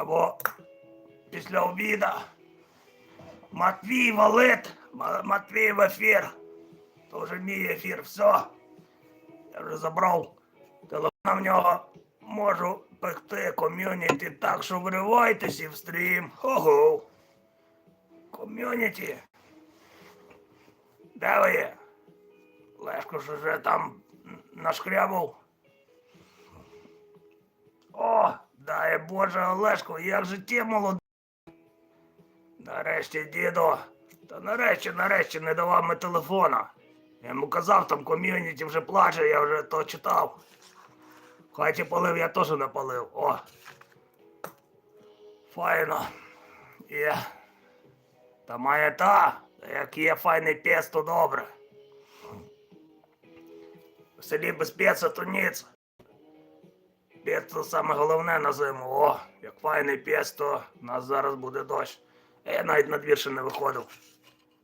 Або після обіда. Матвій валит, Матвій в ефір. То вже мій ефір, все. Я вже забрав телефон в нього. Можу пекти ком'юніті так, що вривайтеся в стрім. Хо-хо. Ком'юніті. Де ви є? Лешко ж вже там нашкрябав. О, дай Боже, Олешко, як же ти молодий. Нарешті, діду. Та нарешті, нарешті не давав ми телефона. Я йому казав, там ком'юніті вже плаче, я вже то читав. В хаті полив, я теж не полив. О. Файно. Є. Та має та, як є файний пес, то добре. В селі без пеца то ніц. Пець то саме головне на зиму. О, як файний пес, то у нас зараз буде дощ. А Я навіть на двір ще не виходив.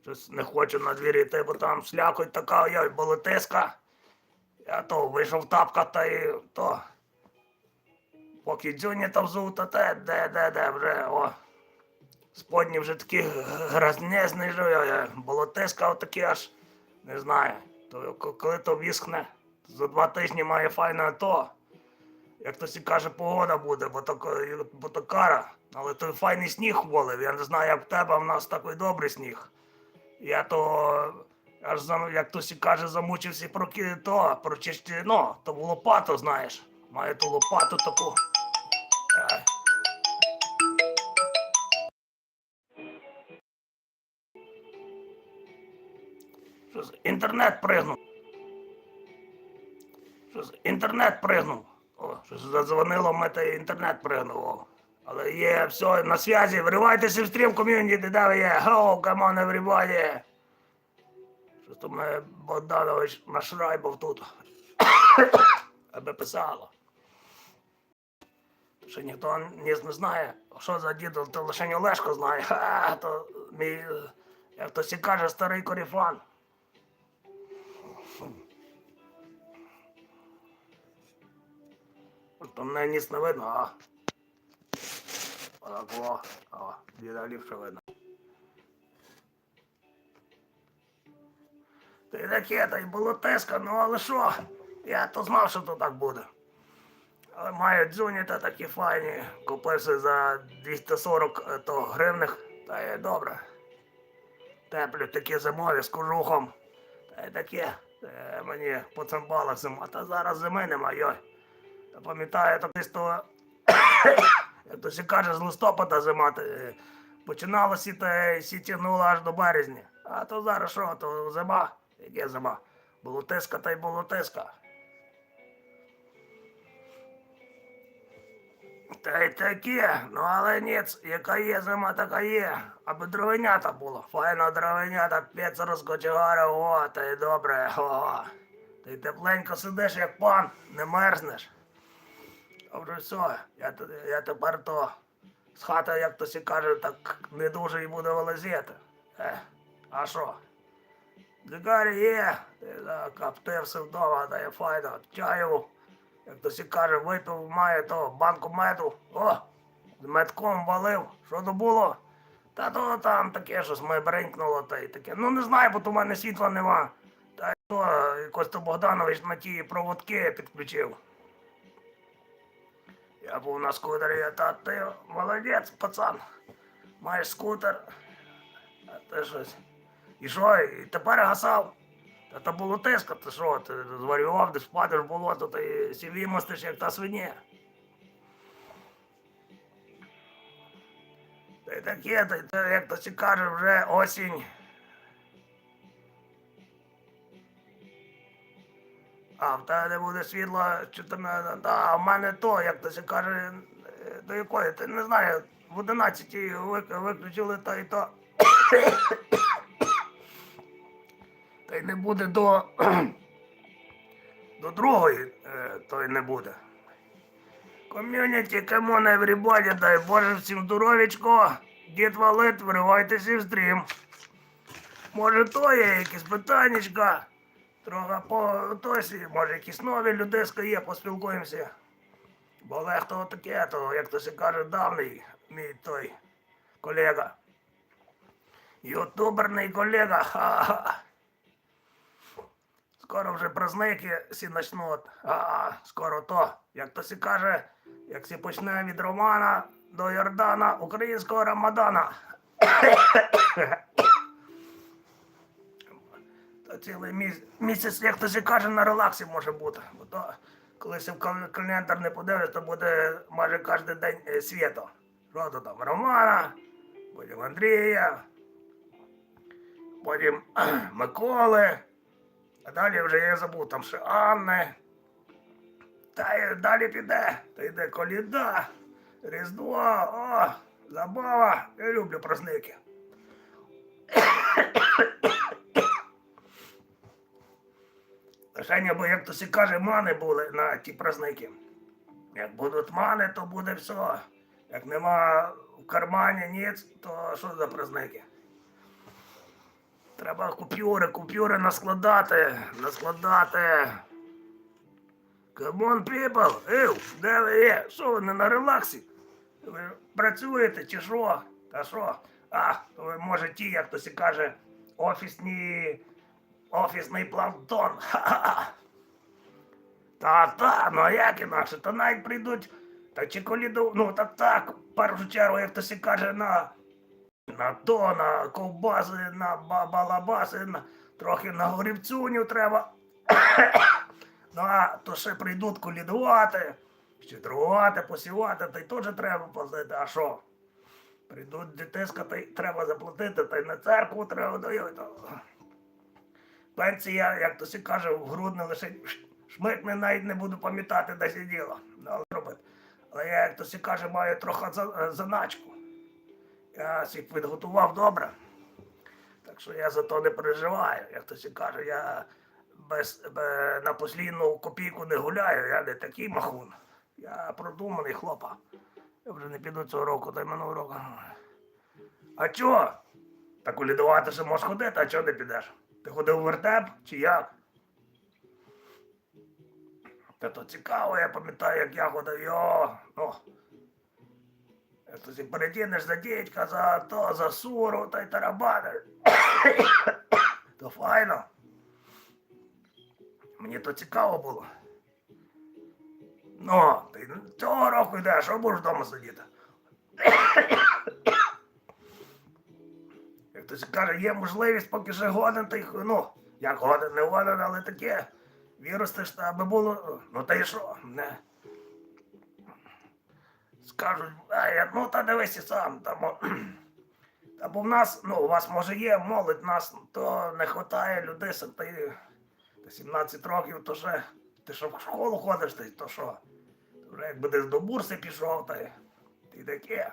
Щось не хочу на двір йти, бо там слякоть така, йой, болотиска. Я то вийшов в тапках та й то. Поки дзюні там взув, та те, де, де, де вже, о. Сподні вже такі грязнезні, болотиска отакі аж, не знаю. То коли то віскне, за два тижні має файне то. Як то сі каже, погода буде, бо то, бо то кара. Але той файний сніг волив. Я не знаю, як в тебе, а в нас такий добрий сніг. Я то аж як то сі каже, замучився про то, прочисти, ну, то в лопату, знаєш. Має ту лопату таку. Ай. Щось інтернет пригнув. Щось інтернет пригнув. Щось задзвонило, та й інтернет пригнув. О. Але є все на зв'язі. Вривайтеся в стрім ком'юніті, де ви є. Hello, come on, everybody. Щось то мене Богданович тут. Аби писало. Що ніхто ніс не знає, що за дідо, то лише Олешко знає. Ха, то мій, як то сі каже, старий коріфан. То мене ніс не видно, а. Отак, о, о, діда ліпше видно. Й таке, та й було тиска, ну але що? Я то знав, що то так буде. Але маю дзюні та такі файні. Купився за 240 е, то гривних, та й добре. Теплі такі зимові з кожухом. Та й таке. Е, мені по цимбалах зима. Та зараз зими нема, йой. Я пам'ятаю, то десь як то сі каже, з листопада зима. е, Починалося та сі тягнуло аж до березня. А то зараз що, то зима? Яке зима? Було тиска та й було тиска. Та й таке, ну але ніц, яка є зима, така є. Аби дровенята було. Файно дровенята, пець розкочегарив, о, та й добре, о. Ти тепленько сидиш, як пан, не мерзнеш. А вже все, я, я тепер то з хати, як то сі каже, так не дуже і буду вилазити. Е, а що? Дзигарі є, ти закоптився вдома, та є файно, чаю. Як то сі каже, випив має то банку меду. О, з медком валив. Що то було? Та то там таке щось ми бринкнуло та й таке. Ну не знаю, бо то в мене світла нема. Та й то якось то Богданович на ті проводки підключив. Я був на скутері, я та ти молодець, пацан. Маєш скутер. А ти щось. І що, і тепер гасав? Та то було тиска, ти що, ти зварював, десь впадеш в болото, ти сіві мостиш, як та свиня. Та й таке, та як то сі каже, вже осінь. А в тебе не буде світла, чи там, е, а в мене то, як то каже, е, до якої, ти не знаю, в 11 вик- виключили та й то. Та й не буде до. до другої, е, то й не буде. Ком'юніті, камон, everybody, дай Боже всім здоровічко. Дід валит, вривайтеся в стрім. Може, то є якісь питаннячка. Трохи по тосі, може, якісь нові людиська є, поспілкуємося. Бо Олег то таке, то, як то каже, давний мій той колега. Ютуберний колега. Ха-ха. Скоро вже праздники всі начнуть. А, скоро то, як то се каже, як всі почне від Романа до Йордана українського Рамадана. Цілий міс- місяць, як се каже, на релаксі може бути. Бо то, коли в календар не подивиш, то буде майже кожен день е, свято. Що там? Романа, потім Андрія, потім Миколи. А далі вже я забув там ще Анни. Та й далі піде. Та йде коліда, Різдво, о, забава. Я люблю праздники. Лишення, бо як то каже, мани були на ті праздники. Як будуть мани, то буде все. Як нема в кармані ніц, то що за праздники? Треба купюри, купюри наскладати, наскладати. Come on, people! Ев, де ви є? Що ви не на релаксі? Ви працюєте чи що? Та що? А, ви може ті, як то сі каже, офісні. Офісний планктон. Ха-ха. Та та, ну а як інакше, то навіть прийдуть. Та чи коліду, ну та так, в першу чергу, як то сі каже, на на то, на ковбаси, на ба- балабаси, на, трохи на горівцюню треба. ну а то ще прийдуть колідувати, щедрувати, посівати, та й теж треба платити. А що? Прийдуть дитиска, та й треба заплатити, та й на церкву треба дають. Пенсія, як то сі каже, в грудне лише шмикне, навіть не буду пам'ятати, де сиділа. Ну, але. Але я, як то сі каже, маю трохи заначку. Я всіх підготував добре. Так що я за то не переживаю. Як то сі каже, я без, бе- на послідну копійку не гуляю, я не такий махун. Я продуманий хлопа. Я вже не піду цього року, та й минулого року. А чо? Так улідувати ще можеш ходити, а чого не підеш? Ти ходив в вертеп чи як? Та то цікаво, я пам'ятаю, як я ходив, йо, ну. Як то си за дідька, за то, за суру, та й тарабаниш. то файно. Мені то цікаво було. Ну, ти цього року йдеш, що будеш вдома сидіти? Як хтось каже, є можливість, поки ще годен, й ну, як годен, не годен, але таке. Вірустиш, та аби було. Ну та й що? Не. Скажуть, а я, ну та дивись і сам. Та, та бо в нас, ну, у вас може є молодь, нас то не вистачає людисок, та й 17 років, то ще. Ти що в школу ходиш, й то що? Вже якби десь до бурси пішов, та ти таке.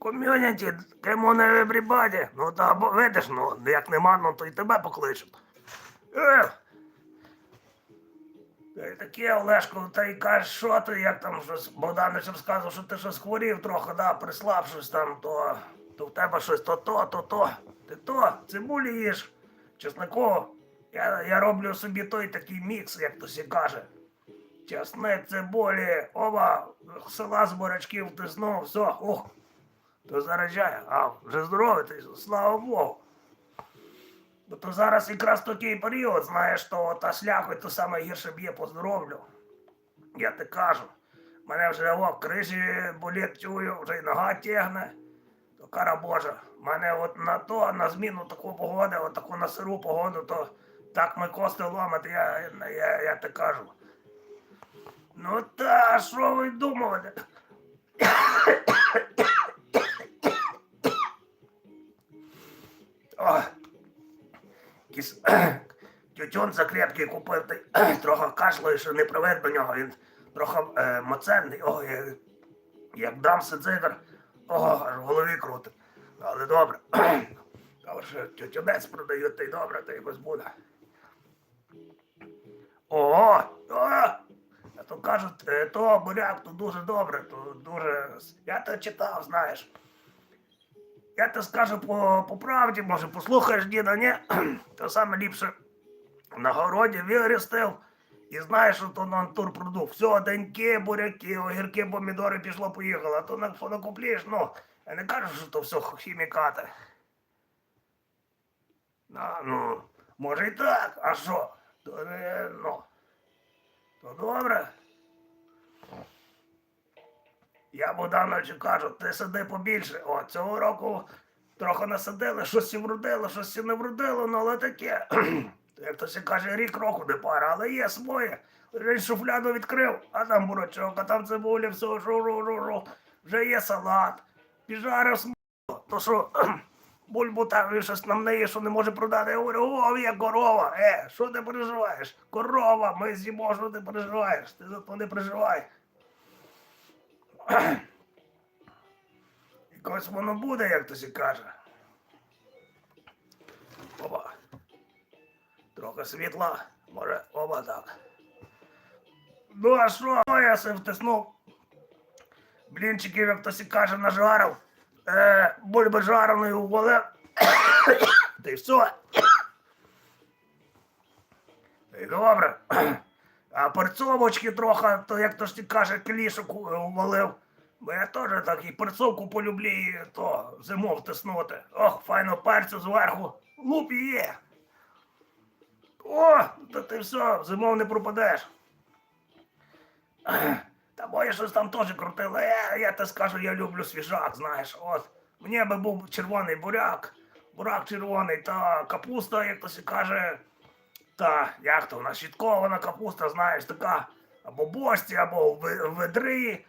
Ком'юніті, on everybody. Ну та видиш, ну як нема, ну то й тебе покличуть. Й таке, Олешко, та й кажеш, що ти, як там щось, Богданич розказував, що ти щось хворів трохи, да, прислаб щось там, то, то в тебе щось то то, то то. Ти то, цибулі їш, чеснику. Я, я роблю собі той такий мікс, як то сі каже. Чесник, цибулі, оба, села з бурячків тиснув, все, ух. То заряджає, а вже здоровий, ти, слава Богу. Бо то зараз якраз такий період, знаєш, то та шляху, то саме гірше б'є по здоров'ю. Я ти кажу. Мене вже о, крижі болить чую, вже й нога тягне. То кара Божа. Мене от на то, на зміну таку погоди, от таку на сиру погоду, то так ми кости ломити, я, я, я, я ти кажу. Ну та, що ви думали? Якийсь тютюн закрепкий купив, та трохи кашлою, що не привик до нього. Він трохи е, моценний. О, я, як дам цигар, о, аж в голові крутить. Але добре. Та що тютюнець продають, та й добре, та якось буде. О, о! То кажуть, е, то буряк, то дуже добре, то дуже. Я то читав, знаєш. Я то скажу по, по правді, може, послухаєш, діда, ні? То саме ліпше на городі виростив І знаєш, що то на турпродукт. Все, деньки, буряки, огірки, помідори пішло, поїхало. А то на що накупліш, ну, я не кажу, що то все хімікати. А, ну, може і так, а що? То не, ну. То добре. Я Богдановичу кажу, ти сиди побільше. О, цього року трохи насадили, щось і вродило, щось і не вродило, ну але таке. Як то каже, рік року не пара, але є своє. Він шуфляду відкрив, а там бурачок, а там цибуля, все, жу, жу, жу, жу. Вже є салат, піджарив смоло. То що, бульбу там щось нам не є, що не може продати. Я говорю, о, є корова. Е, що ти переживаєш? Корова, ми з'їмо, що ти переживаєш? Ти за то не переживай. Якось воно буде, як то сі каже. Опа. Трохи світла, може, оба так. Ну а що, я се втиснув. Блінчиків, як то сі каже, нажарив. Е, бульби жареної увалив. Та й все. Добре. А перцовочки трохи, то як то ж ти каже, клішок увалив. Бо я теж так і перцовку полюблю, то зиму втиснути. Ох, файно перцю зверху. Луп є. О, та ти все, зимов не пропадеш. Та бо я щось там теж крутила. Я, я те скажу, я люблю свіжак, знаєш. От. Мені би був червоний буряк, бурак червоний та капуста, як то се каже. Та як то вона капуста, знаєш, така або бості, або ведри.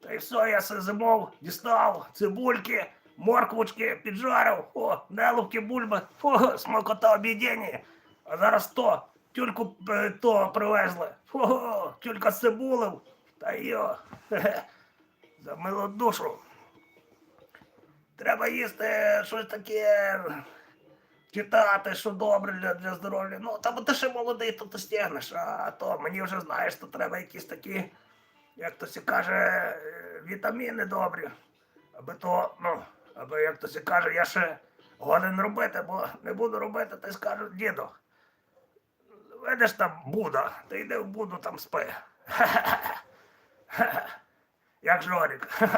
Та й все, я зимов дістав, цибульки, морквочки, піджарив, о, неловки бульби, о, смакота об'єднання. А зараз то, тюльку е, то привезли. О, тюлька з цибулев. Та йо, хе-хе, за милу душу. Треба їсти щось таке, читати, що добре для, для здоров'я. Ну, та ти ще молодий, то ти стягнеш, а то мені вже знаєш, то треба якісь такі, як то сі каже, е, вітаміни добрі. Аби то, ну, аби як то сі каже, я ще годен робити, бо не буду робити, ти скажуть, діду. Видиш там Буда, ти йди в Буду там спи. Як Жорік.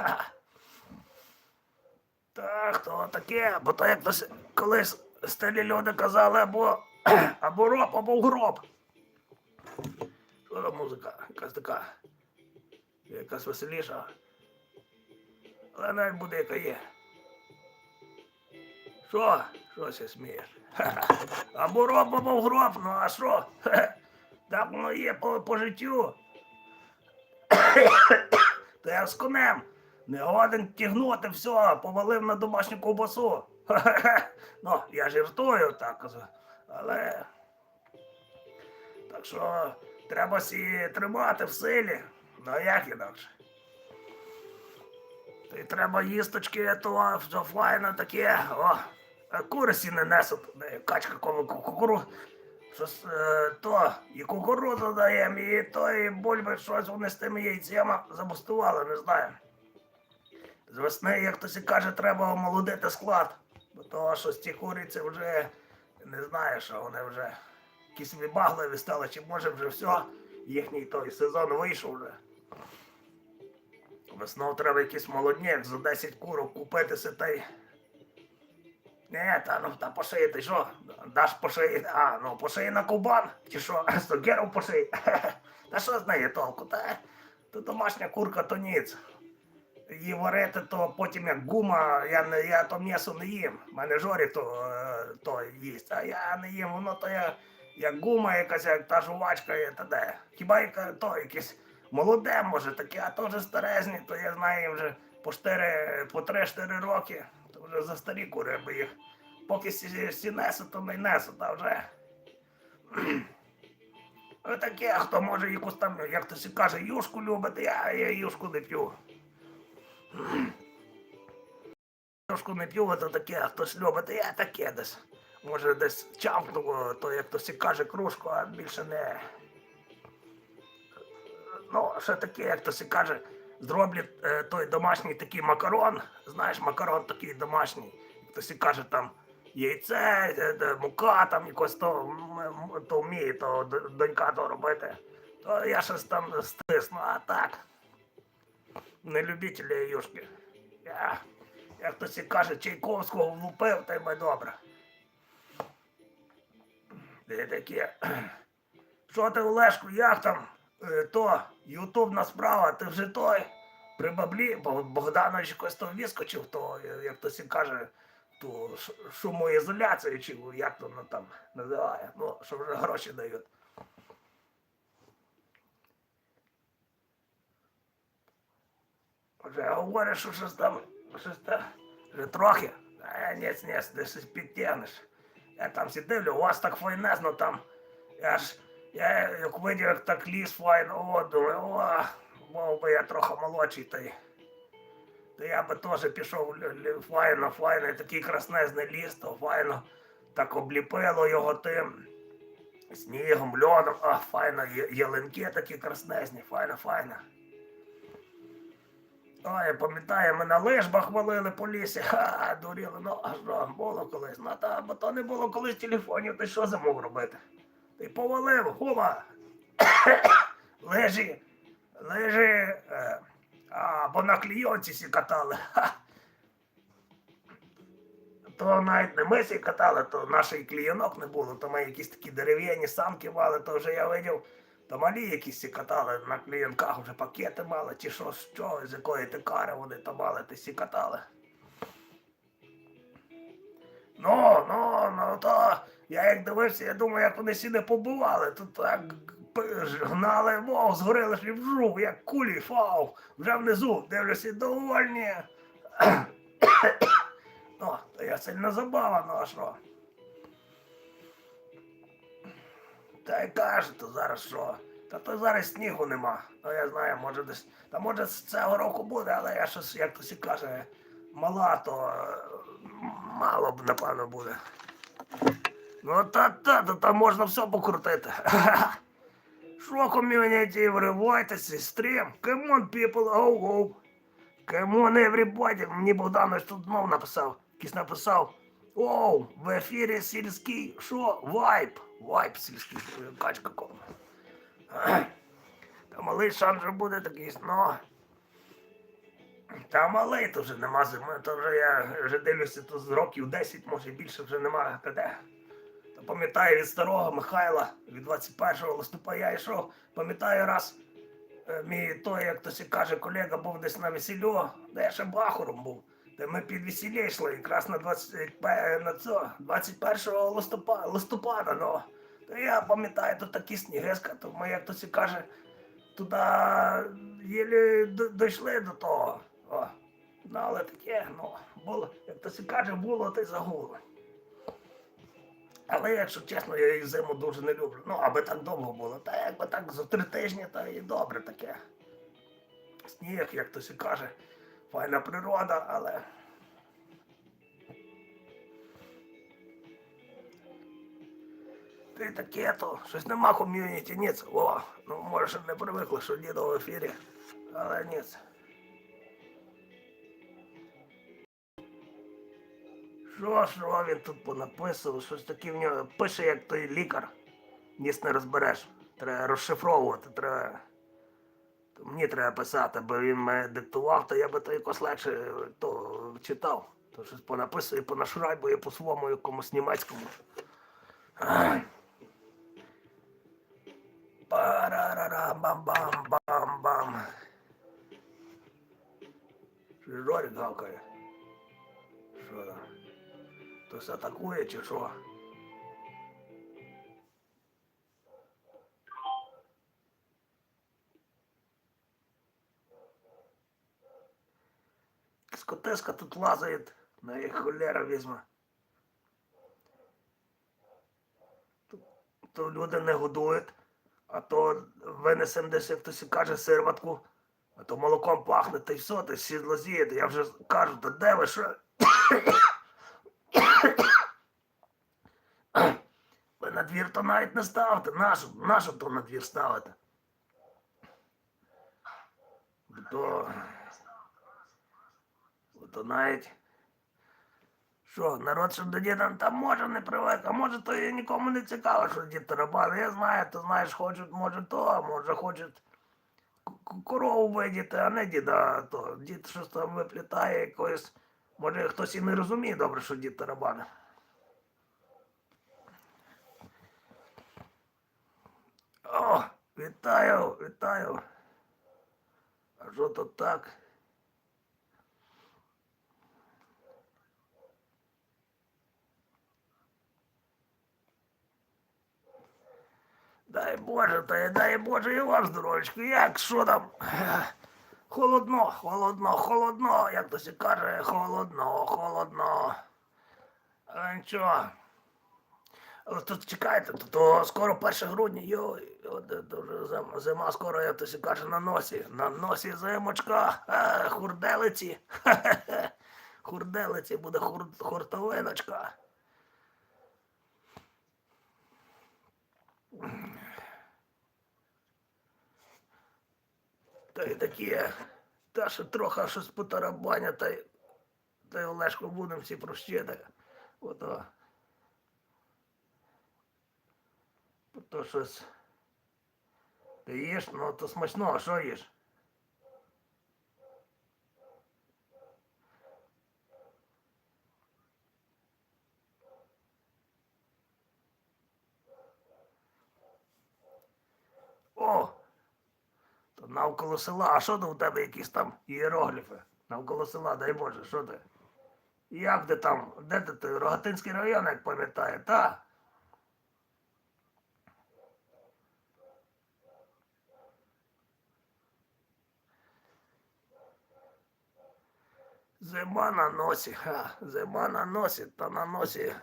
Так, то таке, бо то як то колись стилі люди казали, або, або роб, або гроб. Що за музика? Якась така. Якась веселіша. Але навіть буде яка є. Що? Що ся смієш? Або роб, або гроб, ну а що? Так воно є по, по життю. То я з конем. Не годен тягнути все, повалив на домашню ковбасу. Ну, я жартую так. Але. Так що треба сі тримати в силі. Ну як інакше? Й треба їсточки, то все файно таке. О, кури сі не несуть. Качка кукуру. Щось е, то і кукурудзу даємо, і то, і бульби щось вони з тими яйцями забустували, не знаю. З весни, як хтось і каже, треба омолодити склад. Бо то щось ті куриці вже не знаю, що вони вже якісь вибагливі стали, чи може вже все, їхній той сезон вийшов вже. Весною треба якийсь молодняк за 10 курок купити си та й. Не, та ну та пошиї, ти що? Даш пошиї, а, ну пошиї на кубан, чи що, сокером пошиї. Та що з неї толку? Та, то домашня курка, то ніц. Її варити, то потім як гума, я, я то м'ясо не їм. У мене жорі то, е, то їсть, а я не їм, воно то я, як гума якась, як та жувачка, та де. Хіба яка то якесь молоде, може таке, а то вже старезні, то я знаю їм вже по 4, по 3-4 роки, то вже за старі кури, бо їх поки всі, всі то не несуть, а вже. Отаке, хто може якусь там, як то каже, юшку любить, я, я юшку не п'ю. Юшку не п'ю, то таке, а хтось любить, я таке десь. Може десь чамкну, то як то сі каже, кружку, а більше не. Ну, ще таке, як то сі каже, зроблять е, той домашній такий макарон. Знаєш, макарон такий домашній. Як то сі каже там яйце, е, е, мука там якось то, то вміє, то донька то робити. То я щось там стисну, а так. Не любитель я юшки. Я, як хтось каже, Чайковського влупив, та й ми добре. Ти таке. Що ти, Олешку, як там? Е, то, ютубна справа, ти вже той. При баблі, бо Богданович якось то вискочив, то, як хтось каже, ту шумоізоляцію, чи як то воно там називає. Ну, що вже гроші дають. Вже говориш, що щось там, щось там, вже трохи. А, ні, ні, ти щось підтягнеш. Я там дивлю, у вас так файнезно там. Я ж, я як видів, як так ліс файно, о, думаю, о, мов би я трохи молодший, та. То я би теж пішов файно, файно, такий краснезний ліс, то файно так обліпило його тим снігом, льодом, а файно, є- ялинки такі краснезні, файно, файно. Ой, я пам'ятаю, ми на лижбах валили по лісі. Ха, дуріли, ну а що, було колись. Ну та, бо то не було колись телефонів, ти що зимов робити? Ти повалив, хума. лежи, лежи. Е, а, бо на клійонці сі катали. То навіть не ми сі катали, то наш і клійонок не було, то ми якісь такі дерев'яні самки мали, то вже я видів. То малі якісь катали на клієнках вже пакети мали, чи що, що, з якої ти кари вони то мали, ти сі катали. Ну, ну, ну то я як дивився, я думаю, як вони сі не побували, то так гнали, мов, згорили і як кулі, фау, вже внизу, дивлюся, довольні. ну, то я сильно забава, ну а що? Та й каже, то зараз що? Та то зараз снігу нема. Ну я знаю, може десь. Та може з цього року буде, але я щось, як хтось і каже, мала, то мало б, напевно, буде. Ну та та, та там можна все покрутити. Що ком'юніті, вривайтеся, стрім. On, people. Come on, everybody. Мені Богданович тут знов написав. Якийсь написав. Оу, в ефірі сільський. Що? Вайп. Вайп сільський. Качка кому. Та малий шанс вже буде такий, ну. Та малий то вже нема зими, то вже я вже дивлюся, то з років 10, може більше вже нема де. Та пам'ятаю від старого Михайла, від 21 листопада я йшов, пам'ятаю раз. е, Мій той, як хтось каже, колега був десь на весіллю, де я ще бахором був. Де ми під весілля йшли, якраз на 20, на це, 21 листопада, листопада, ну. То я пам'ятаю, то такі снігиска, то ми, як хтось каже, туди єлі дійшли до того. О. Ну, але таке, ну, було, як і каже, було, то й загуло. Але якщо чесно, я і зиму дуже не люблю. Ну, аби так довго було. Та якби так за три тижні, то і добре таке. Сніг, як хтось і каже, файна природа, але. Ти таке то, щось нема ком'юніті, ніц. О, ну може не привикли, що дідо в ефірі. Але ніц. Що, що він тут понаписував? Щось таке в нього пише, як той лікар. Ніс не розбереш. Треба розшифровувати, треба. Мені треба писати, бо він мене диктував, то я би то якось легше е, то читав. То щось понаписує, понашрайбує по-своєму якомусь німецькому. Ай. Парарара-бам-бам-бам-бам. Що Жорик гавкає? Що там? Хтось атакує чи що? Скотеска тут лазает, на їх холера візьме. То, люди не годують, а то винесем десь, як хтось каже, сирватку, а то молоком пахне, та й все, та сідло з'їде. Я вже кажу, та де ви що? Ви на двір то навіть не ставите. Нащо, нащо то на двір ставите? То, то навіть Що, народ, що до діда там може не привик, а може то і нікому не цікаво, що дід тарабан. Я знаю, ти знаєш, хочуть, може то, а може хочуть корову видіти, а не діда. То дід щось там виплітає якоїсь. Може хтось і не розуміє добре, що дід тарабан. О, вітаю, вітаю. А що то так? Дай Боже, та дай Боже і вам здоровечку. Як що там? Холодно, холодно, холодно, як то се каже, холодно, холодно. А нічого. Але тут чекайте, то, то скоро 1 грудня, йой, зима, зима скоро, як то се каже, на носі. На носі зимочка, е, хурделиці. Хурделиці буде хур, хуртовиночка. Та й таке, та ще трохи щось потарабаня, та й, та й Олешко будемо всі прощити. Ото. То щось. Ти їш, ну то смачно, а що їш? О! Навколо села, а що то у тебе якісь там іерогліфи? Навколо села, дай Боже, що ти? Як ти там? Де ти? ти? Рогатинський район, як пам'ятає, та? Зима на носі, ха, зима на носі, та на носі.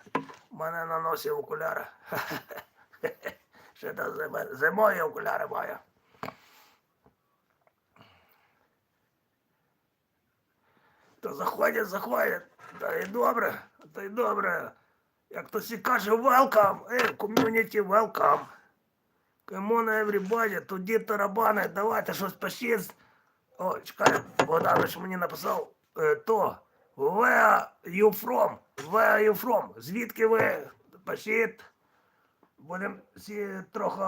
Мене на носі окуляри. Ще та. Зимою окуляри маю. То заходять, заходять. Та й добре, та й добре. Як то сі каже, welcome, ей, community, welcome. Come on, everybody, тут дід тарабани, давайте щось пишіть. О, чекай, Богданович мені написав е, то. Where you from? Where you from? Звідки ви? Пишіть. Будемо всі трохи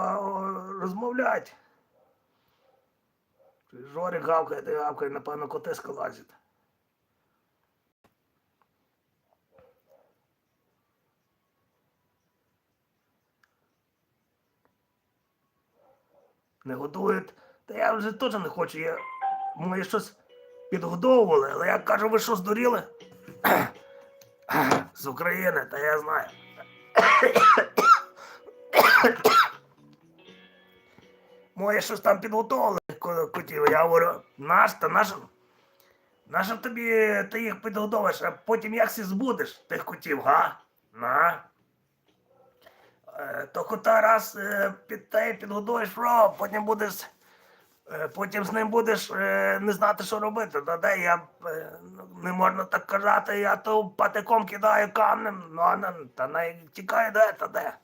розмовляти. Жорик гавкає, ти гавкає, напевно, коти скалазять. Не годують. Та я вже теж не хочу. Я... Моє щось підгодовували, але я кажу, ви що здуріли? З України, та я знаю. Моє щось там підготовили ко- котів. Я говорю, наш та наш. Нащо тобі ти їх підгодовуєш, а потім як сі збудеш тих котів, га? На. Е, То кота раз е, під те підгодуєш, про, потім будеш. е, Потім з ним будеш не знати, що робити. Та де я не можна так казати, я то патиком кидаю камнем, ну а не, та не тікає де, та де.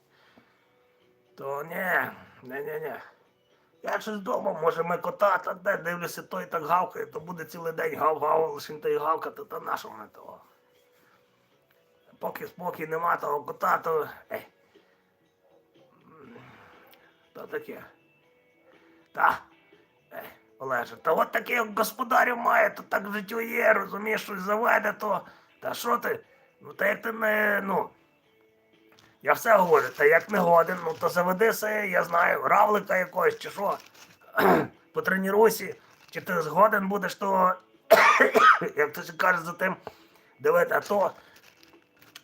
То ні, ні, ні, ні. Я щось вдома, може ми кота, та де дивлюся, той так гавкає, то буде цілий день гав-гав, лише та й гавкати, та на що мене того. Поки спокій нема того кота, то. Ей. То таке. Та. Е, Олеже, та от таке господарів має, то так в життю є, розумієш, щось заведе, то. Та що ти? Ну та як ти не. ну. Я все говорю, та як не годен, ну то заведи се, я знаю, равлика якогось чи що. Потренуйся, чи ти згоден будеш, то як то каже за тим, дивити, а то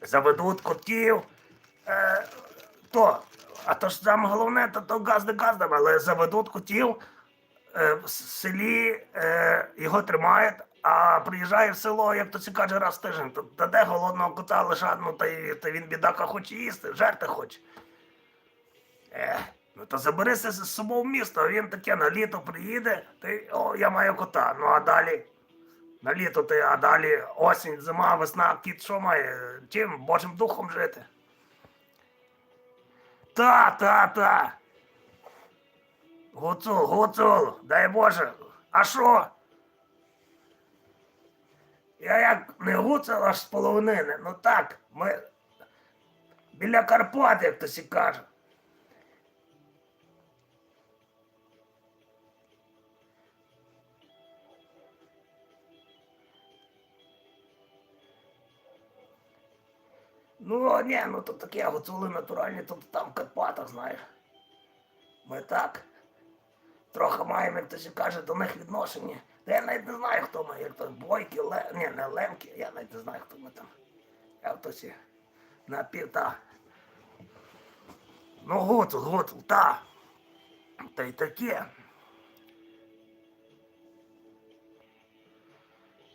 заведуть котів. Е, то, а то ж саме головне, то, то газди газдами, але заведуть котів е, в селі е, його тримають, а приїжджає в село, як то це каже, раз в тиждень. То, та де голодного кота лишать, ну та, та він бідака хоче їсти, жерти хоче. Е, ну то заберися з собою в місто, а він таке на літо приїде, ти, о, я маю кота. Ну а далі. На літо ти, а далі осінь, зима, весна, кіт що має? Чим Божим духом жити? Та, та, та. Гуцул, гуцул, дай Боже. А що? Я як не гуцел аж з половини, ну так, ми біля Карпати, як то сі каже. Ну, ні, ну то таке гуцули натуральні, то там в Карпатах, знаєш. Ми так. Трохи маємо, як то ще каже, до них відношення. Та я навіть не знаю, хто ми, як то бойки, ле... ні, не лемки, я навіть не знаю, хто ми там. Я в тосі напів, та. Ну, гуцул, гуцул, та. Та й таке.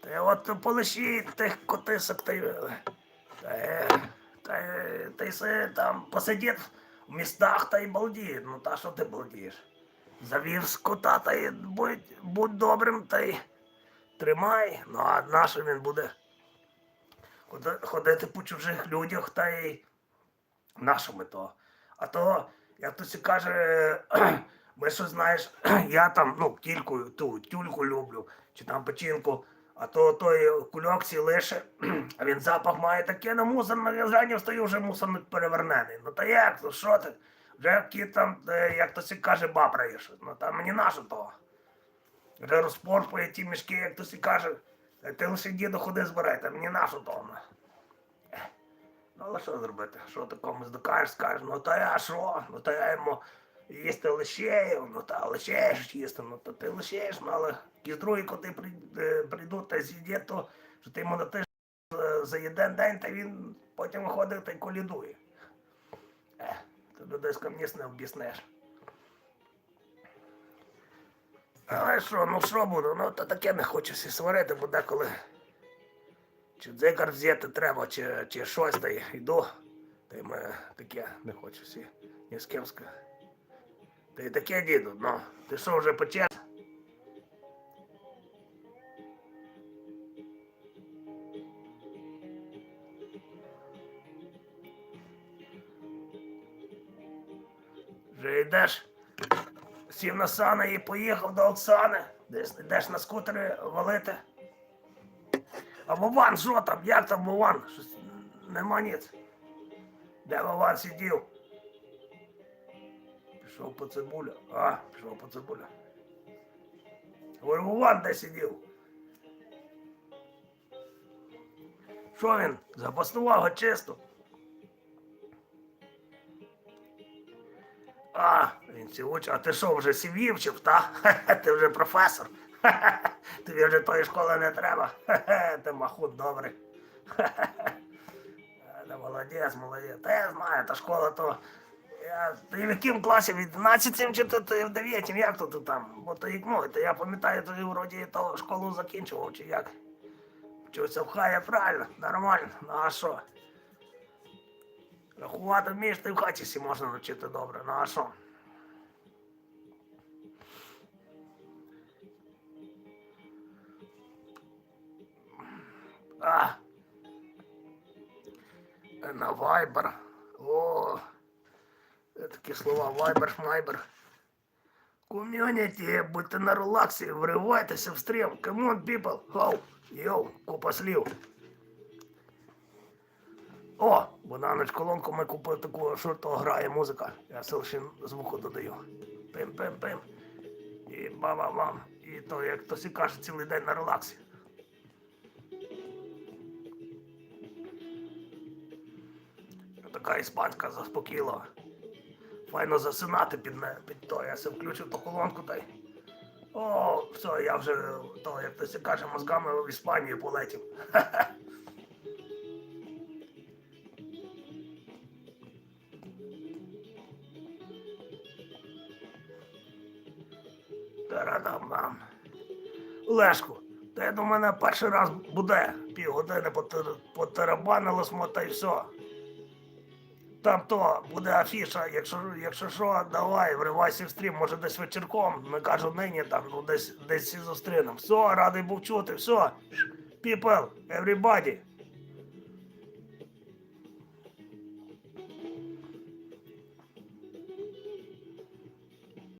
Та от полиші тих котисок та й. Та й се там посидіть в містах та й балдіє. Ну та що ти балдієш? Завів скота та й будь, будь добрим та й тримай. Ну а нащо він буде ходити по чужих людях та й нащо ми то? А то, як то каже, ми що знаєш, я там, ну, кільку, ту тюльку люблю, чи там печінку, а то той кульок сі лише, а він запах має таке на мусор, я зрані встаю, вже мусорник перевернений. Ну та як, то що ти? Вже які там, е, як то каже, бабраєш. Ну там мені нащо того. Вже розпорпує ті мішки, як то каже, «Е, ти лише діду ходи збирай, та мені нащо того. ну». Ну, але що зробити? Що ти комусь докажеш, скажеш, ну та я що? Ну та я йому їсти лишею, ну та лишеєш їсти, ну то ти лишеєш, ну але якісь другі коти е, прийдуть та з'їдять, то що ти йому на те е, за один день, та він потім виходить та й колідує. Е, тобі десь камніс не об'яснеш. Але що, ну що буду, ну то таке не хочеться сварити, бо деколи чи дзигар взяти треба, чи, чи щось, та й йду. Та й ми таке не хочу всі ні з ким й таке діду, ну, ти що вже почав? Вже йдеш? Сів на сани і поїхав до Оксани. Десь йдеш на скутері валити. А Вован, що там? Як там Вован? Щось нема ніц. Де Вован сидів? Пішов по цибуля. А, пішов по цибуля. Вован де сидів? Що він? Запаснував чисто. А, він сі учить. А ти що, вже сім'ї вчив, та? Хе-хе, Ти вже професор. Хе-хе. Тобі вже тої школи не треба. Хе-хе, Ти махут добрий. Е, Та молодець, молодець. Та я знаю, та школа то. Я, в якому класі? В 11 чи то в 9, як то ти там? Бо то ну, то я пам'ятаю, то вроді то школу закінчував, чи як? Вчився в хаї правильно, нормально. Ну а що? Рахувати вмієш, ти в хаті сі можна навчити добре, ну а що? А. На Viber. О. Такі слова Viber, шмайбер. Ком'юніті, будьте на релаксі, вривайтеся в стрім. On, people. Хоу. Йоу, купа слів. О, бананочку колонку ми купили таку, що то грає музика. Я все лише звуку додаю. Пим-пим-пим. І ба-ба-бам. І то, як то сі каже, цілий день на релаксі. Така іспанська заспокійлива. Файно засинати під, не, під то. Я се включив ту колонку та й. О, все, я вже, то, як то сі каже, мозгами в Іспанію полетів. Тарадам-дам. Лешку, та до мене перший раз буде півгодини потар- потарабанилось мо та й все. Там то буде афіша, якщо, якщо що, давай, вривайся в стрім, може десь вечірком. Не кажу нині там, ну десь десь зустрінемо. Все, радий був чути, все. People, everybody,